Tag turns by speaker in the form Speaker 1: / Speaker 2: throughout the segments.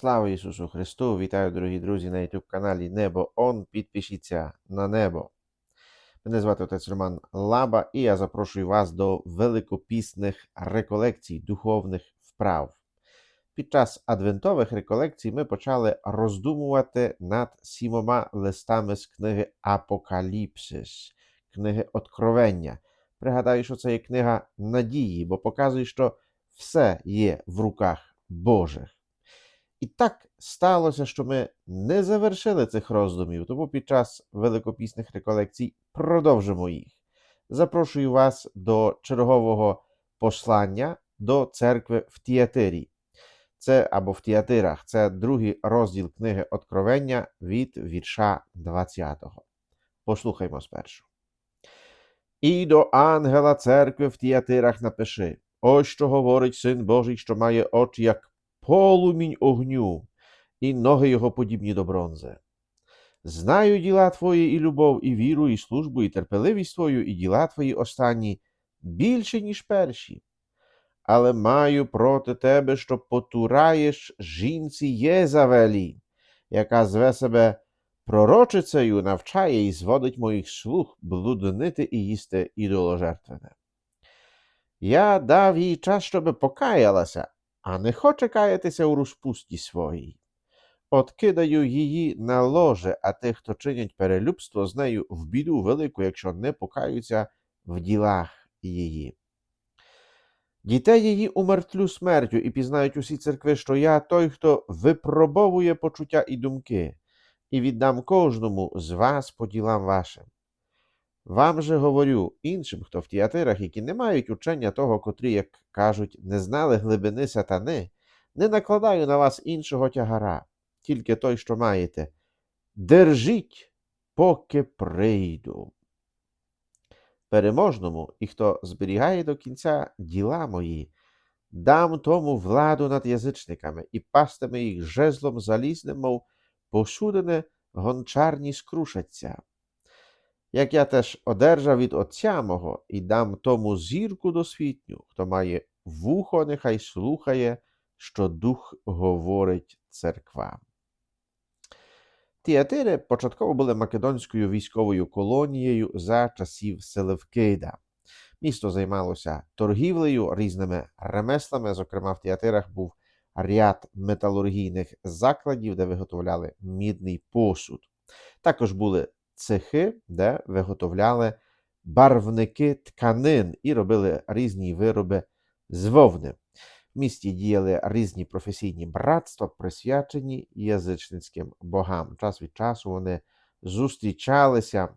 Speaker 1: Слава Ісусу Христу! Вітаю, дорогі друзі, на YouTube каналі Небо Он. Підпишіться на небо. Мене звати отець Роман Лаба, і я запрошую вас до великопісних реколекцій, духовних вправ. Під час адвентових реколекцій ми почали роздумувати над сімома листами з книги Апокаліпсис, книги Откровення. Пригадаю, що це є книга надії, бо показує, що все є в руках Божих. І так сталося, що ми не завершили цих роздумів, тому під час великопісних реколекцій продовжимо їх. Запрошую вас до чергового послання до церкви в Тіатирі. Це або в Тіатирах. Це другий розділ книги Откровення від вірша 20. Послухаймо спершу. І до ангела церкви в Тіатирах напиши: Ось що говорить син Божий, що має очі, як полумінь огню, і ноги його подібні до бронзи. Знаю діла твої, і любов, і віру, і службу, і терпеливість твою, і діла твої останні більше, ніж перші. Але маю проти тебе, що потураєш жінці Єзавелі, яка зве себе пророчицею, навчає і зводить моїх слуг блуднити і їсти ідоложертвене. Я дав їй час, щоби покаялася, а не хоче каятися у розпусті своїй. Откидаю її на ложе, а тих, хто чинять перелюбство з нею в біду велику, якщо не покаються в ділах її. Дітей її умертвлю смертю і пізнають усі церкви, що я той, хто випробовує почуття і думки, і віддам кожному з вас по ділам вашим. Вам же говорю іншим, хто в тіатирах, які не мають учення того, котрі, як кажуть, не знали глибини сатани, не накладаю на вас іншого тягара, тільки той, що маєте. Держіть, поки прийду. Переможному і хто зберігає до кінця діла мої, дам тому владу над язичниками і пастиме їх жезлом залізним, мов посудене гончарні скрушаться як я теж одержав від Отця мого і дам тому зірку досвітню, хто має вухо, нехай слухає, що Дух говорить церквам. Тіатири початково були македонською військовою колонією за часів Селевкида. Місто займалося торгівлею різними ремеслами. Зокрема, в Тіатирах був ряд металургійних закладів, де виготовляли мідний посуд. Також були цехи, де виготовляли барвники тканин і робили різні вироби з вовни. В місті діяли різні професійні братства, присвячені язичницьким богам. Час від часу вони зустрічалися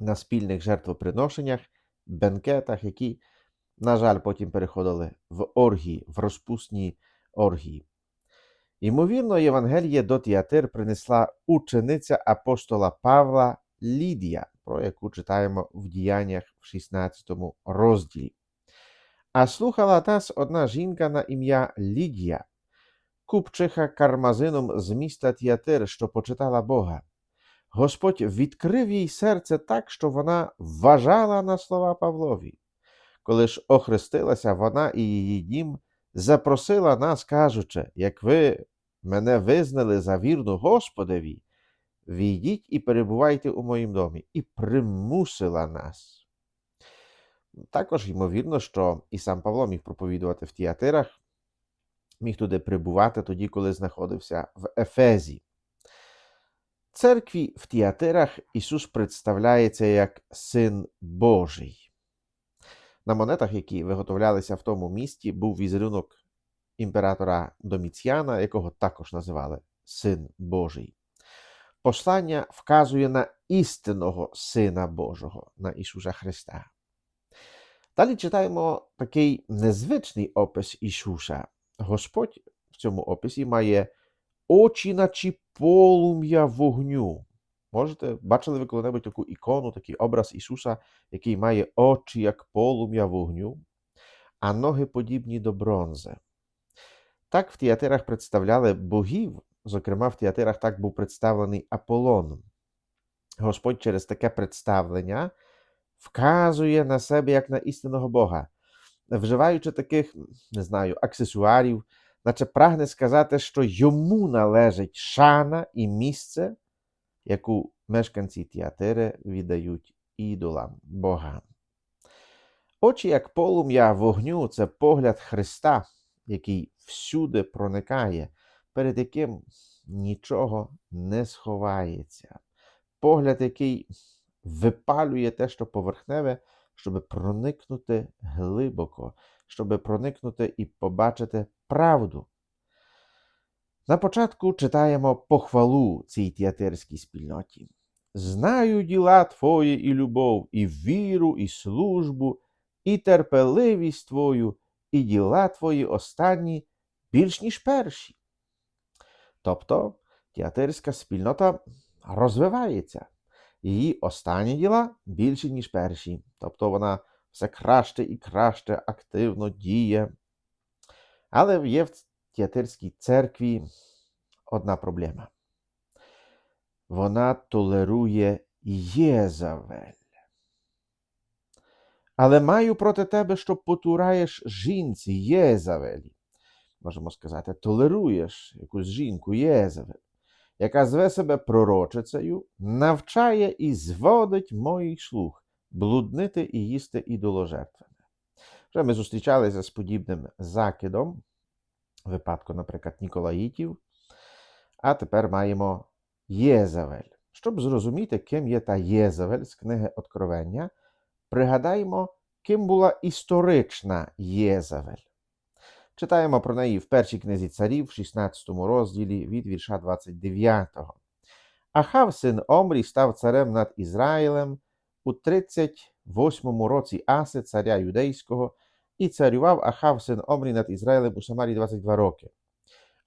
Speaker 1: на спільних жертвоприношеннях, бенкетах, які, на жаль, потім переходили в оргії, в розпусні оргії. Ймовірно, Євангеліє до Тіатир принесла учениця апостола Павла Лідія, про яку читаємо в діяннях в 16 розділі. А слухала нас одна жінка на ім'я Лідія, купчиха кармазином з міста Тіатир, що почитала Бога. Господь відкрив їй серце так, що вона вважала на слова Павлові. Коли ж охрестилася вона і її дім, запросила нас, кажучи, як ви мене визнали за вірну Господеві, війдіть і перебувайте у моїм домі, і примусила нас. Також ймовірно, що і сам Павло міг проповідувати в тіатирах, міг туди прибувати тоді, коли знаходився в Ефезі. Церкві в тіатирах Ісус представляється як Син Божий. На монетах, які виготовлялися в тому місті, був візерунок імператора Доміціана, якого також називали Син Божий. Послання вказує на істинного Сина Божого, на Ісуса Христа. Далі читаємо такий незвичний опис Ісуса. Господь в цьому описі має очі, наче полум'я вогню. Можете, бачили ви коли-небудь таку ікону, такий образ Ісуса, який має очі, як полум'я вогню, а ноги подібні до бронзи. Так в тіатирах представляли богів, зокрема, в тіатирах так був представлений Аполлон. Господь через таке представлення вказує на себе як на істинного Бога, вживаючи таких, не знаю, аксесуарів, наче прагне сказати, що йому належить шана і місце, яку мешканці Тіатири віддають ідолам, богам. Очі, як полум'я вогню, це погляд Христа, який всюди проникає, перед яким нічого не сховається. Погляд, який випалює те, що поверхневе, щоб проникнути глибоко, щоб проникнути і побачити правду. На початку читаємо похвалу цій тіатирській спільноті. Знаю діла Твої і любов, і віру, і службу, і терпеливість Твою, і діла Твої останні більш ніж перші. Тобто тіатирська спільнота розвивається. Її останні діла більші, ніж перші. Тобто вона все краще і краще активно діє. Але є тіатирській церкві одна проблема. Вона толерує Єзавель. Але маю проти тебе, що потураєш жінці Єзавелі. Можемо сказати, толеруєш якусь жінку Єзавель, яка зве себе пророчицею, навчає і зводить моїх слуг блуднити і їсти ідоложертвами. Вже ми зустрічалися з подібним закидом, випадку, наприклад, Ніколаїтів, а тепер маємо Єзавель. Щоб зрозуміти, ким є та Єзавель з книги Откровення, пригадаємо, ким була історична Єзавель. Читаємо про неї в першій книзі царів, в 16 розділі від вірша 29. Ахав, син Омрі, став царем над Ізраїлем у 38 році Аси, царя юдейського, і царював Ахав, син Омрі над Ізраїлем у Самарі 22 роки.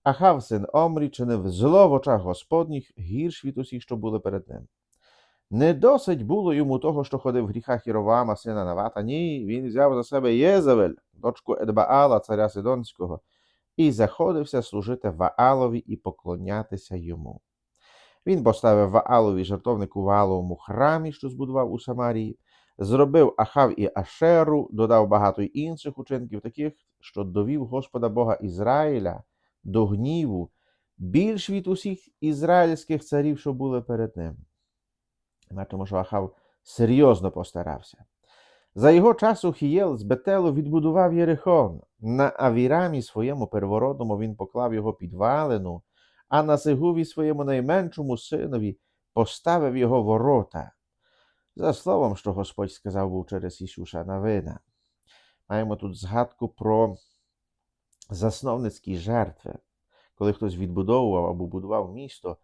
Speaker 1: Ахав, син Омрі, чинив зло в очах Господніх гірш від усіх, що були перед ним. Не досить було йому того, що ходив в гріхах Єровама, сина Навата. Ні, він взяв за себе Єзавель, дочку Едбаала, царя Сидонського, і заходився служити Ваалові і поклонятися йому. Він поставив Ваалові жертовник у Вааловому храмі, що збудував у Самарії, зробив Ахав і Ашеру, додав багато інших учинків, таких, що довів Господа Бога Ізраїля до гніву більш від усіх ізраїльських царів, що були перед ним. Бачимо, що Ахав серйозно постарався. За його часу Хієл з Бетелу відбудував Єрихон. На Авірамі своєму первородному він поклав його підвалину, а на Сигуві своєму найменшому синові поставив його ворота. За словом, що Господь сказав був через Ісуса Навина. Маємо тут згадку про засновницькі жертви. Коли хтось відбудовував або будував місто,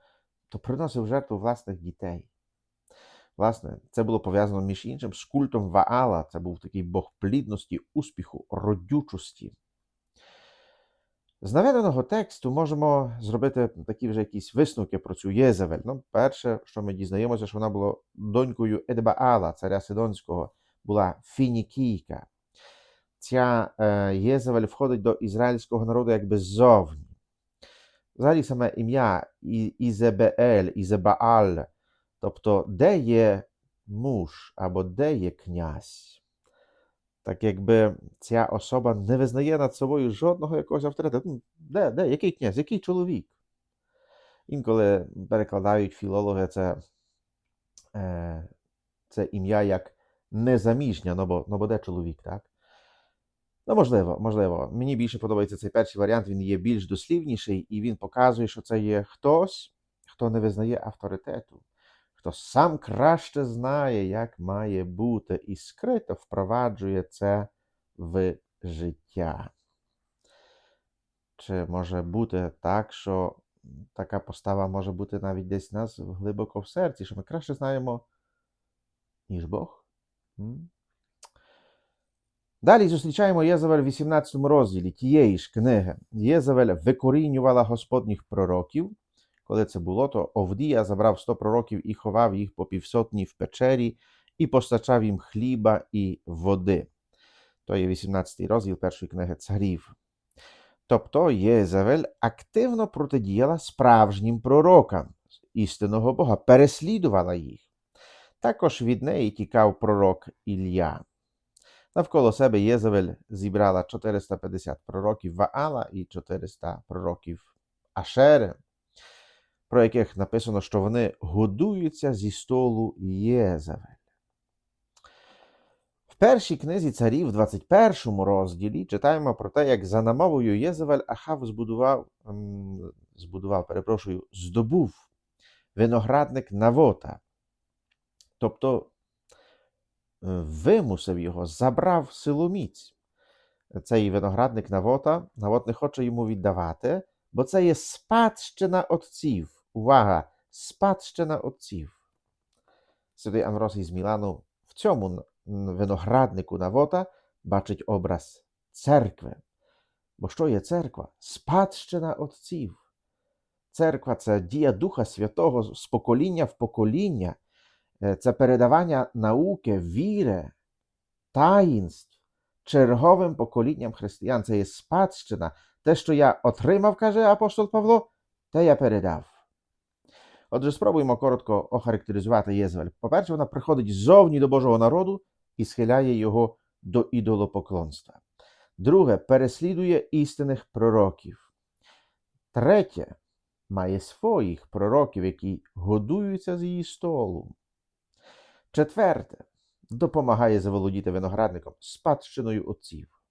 Speaker 1: то приносив жертву власних дітей. Власне, це було пов'язано між іншим з культом Ваала. Це був такий бог плідності, успіху, родючості. З наведеного тексту можемо зробити такі вже якісь висновки про цю Єзавель. Ну, перше, що ми дізнаємося, що вона була донькою Едбаала, царя Сидонського, була фінікійка. Ця е, Єзавель входить до ізраїльського народу якби ззовні. Взагалі саме ім'я Ізебеель, Ізебааль, тобто де є муж або де є князь. Так якби ця особа не визнає над собою жодного якогось авторитету. Ну, Де, де, який князь, який чоловік? Інколи перекладають філологи це, е, це ім'я як незаміжня, ну бо, ну бо де чоловік, так? Ну, можливо, можливо. Мені більше подобається цей перший варіант, він є більш дослівніший, і він показує, що це є хтось, хто не визнає авторитету, хто сам краще знає, як має бути, і скрито впроваджує це в життя. Чи може бути так, що така постава може бути навіть десь в нас глибоко в серці, що ми краще знаємо, ніж Бог? Далі зустрічаємо Єзавель в 18 розділі тієї ж книги. Єзавель викорінювала господніх пророків. Коли це було, то Овдія забрав 100 пророків і ховав їх по півсотні в печері, і постачав їм хліба і води. То є 18 розділ першої книги царів. Тобто Єзавель активно протидіяла справжнім пророкам істинного Бога, переслідувала їх. Також від неї тікав пророк Ілля. Навколо себе Єзавель зібрала 450 пророків Ваала і 400 пророків Ашери, про яких написано, що вони годуються зі столу Єзавель. В першій книзі царів, в 21 розділі, читаємо про те, як за намовою Єзавель Ахав збудував, ем, збудував, перепрошую, здобув виноградник Навота. Тобто е, вимусив його, забрав силоміць. Цей виноградник Навота, Навот не хоче йому віддавати, бо це є спадщина отців. Увага! Спадщина отців. Святий Амросій з Мілану в цьому винограднику Навота бачить образ церкви. Бо що є церква? Спадщина отців. Церква це дія Духа Святого з покоління в покоління, це передавання науки, віри, таїнств черговим поколінням християн. Це є спадщина. Те, що я отримав, каже апостол Павло, те я передав. Отже, спробуємо коротко охарактеризувати Єзвель. По-перше, вона приходить ззовні до Божого народу і схиляє його до ідолопоклонства. Друге, переслідує істинних пророків. Третє, має своїх пророків, які годуються з її столу. Четверте, допомагає заволодіти виноградником спадщиною отців,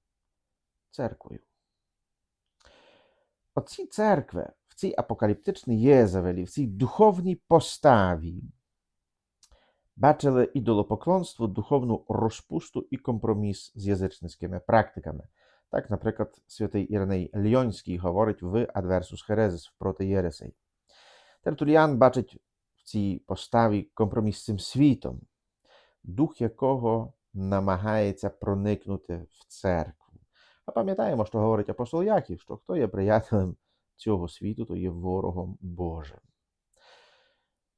Speaker 1: церквою. Оці церкви цій апокаліптичній Єзавелі, в цій духовній поставі бачили ідолопоклонство, духовну розпусту і компроміс з язичницькими практиками. Так, наприклад, святий Іриней Льонський говорить в Адверсус Херезис проти Єресей. Тертуліан бачить в цій поставі компроміс з цим світом, дух якого намагається проникнути в церкву. А пам'ятаємо, що говорить апостол Яків, що хто є приятелем цього світу, то є ворогом Божим.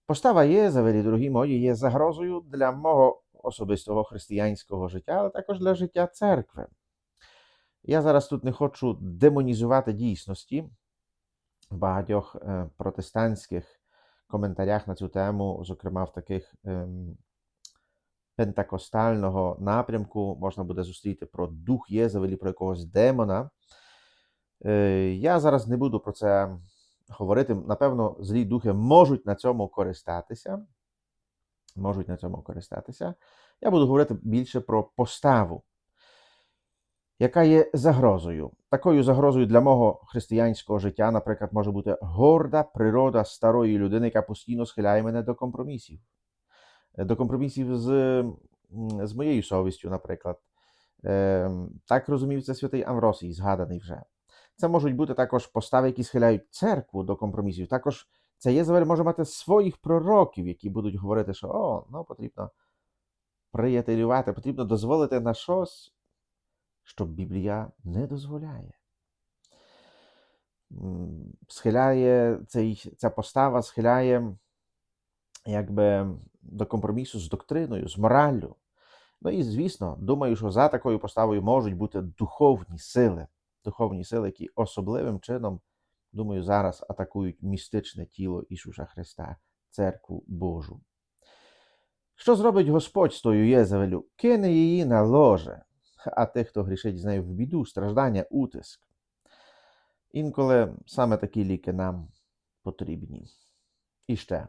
Speaker 1: Постава Єзавелі, дорогі мої, є загрозою для мого особистого християнського життя, але також для життя церкви. Я зараз тут не хочу демонізувати дійсності в багатьох е, протестантських коментарях на цю тему, зокрема в таких ем, пентакостального напрямку можна буде зустріти про дух Єзавелі, про якогось демона. Е, Я зараз не буду про це говорити. Напевно, злі духи можуть на цьому користатися. Можуть на цьому користатися. Я буду говорити більше про поставу, яка є загрозою. Такою загрозою для мого християнського життя, наприклад, може бути горда природа старої людини, яка постійно схиляє мене до компромісів. До компромісів з, з моєю совістю, наприклад. Е, Так розумів це святий Амвросій, згаданий вже. Це можуть бути також постави, які схиляють церкву до компромісів. Також цей Єзавель може мати своїх пророків, які будуть говорити, що о, ну, потрібно приятелювати, потрібно дозволити на щось, що Біблія не дозволяє. Схиляє цей, ця постава схиляє якби до компромісу з доктриною, з мораллю. Ну і звісно, думаю, що за такою поставою можуть бути духовні сили, духовні сили, які особливим чином, думаю, зараз атакують містичне тіло Ісуса Христа, церкву Божу. Що зробить Господь з тою Єзавелю? Кине її на ложе, а тих, хто грішить з нею в біду, страждання, утиск. Інколи саме такі ліки нам потрібні. І ще.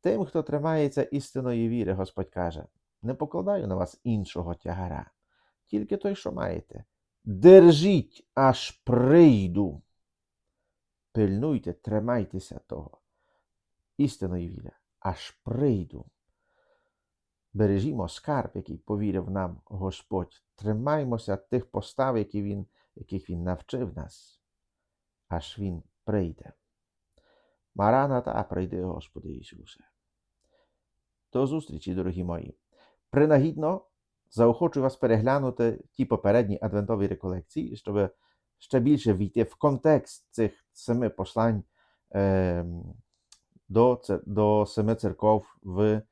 Speaker 1: Тим, хто тримається істинної віри, Господь каже: не покладаю на вас іншого тягара, тільки той, що маєте. Держіть, аж прийду. Пильнуйте, тримайтеся того. Істинної віри, аж прийду. Бережімо скарб, який повірив нам Господь. Тримаймося тих постав, які він, яких Він навчив нас, аж Він прийде. Мараната, прийди, Господи Ісусе. До зустрічі, дорогі мої. Принагідно заохочую вас переглянути ті попередні адвентові реколекції, щоб ще більше війти в контекст цих семи послань е, до, до семи церков в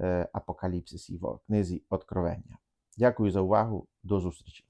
Speaker 1: е, Апокаліпсисі, в книзі Откровення. Дякую за увагу. До зустрічі.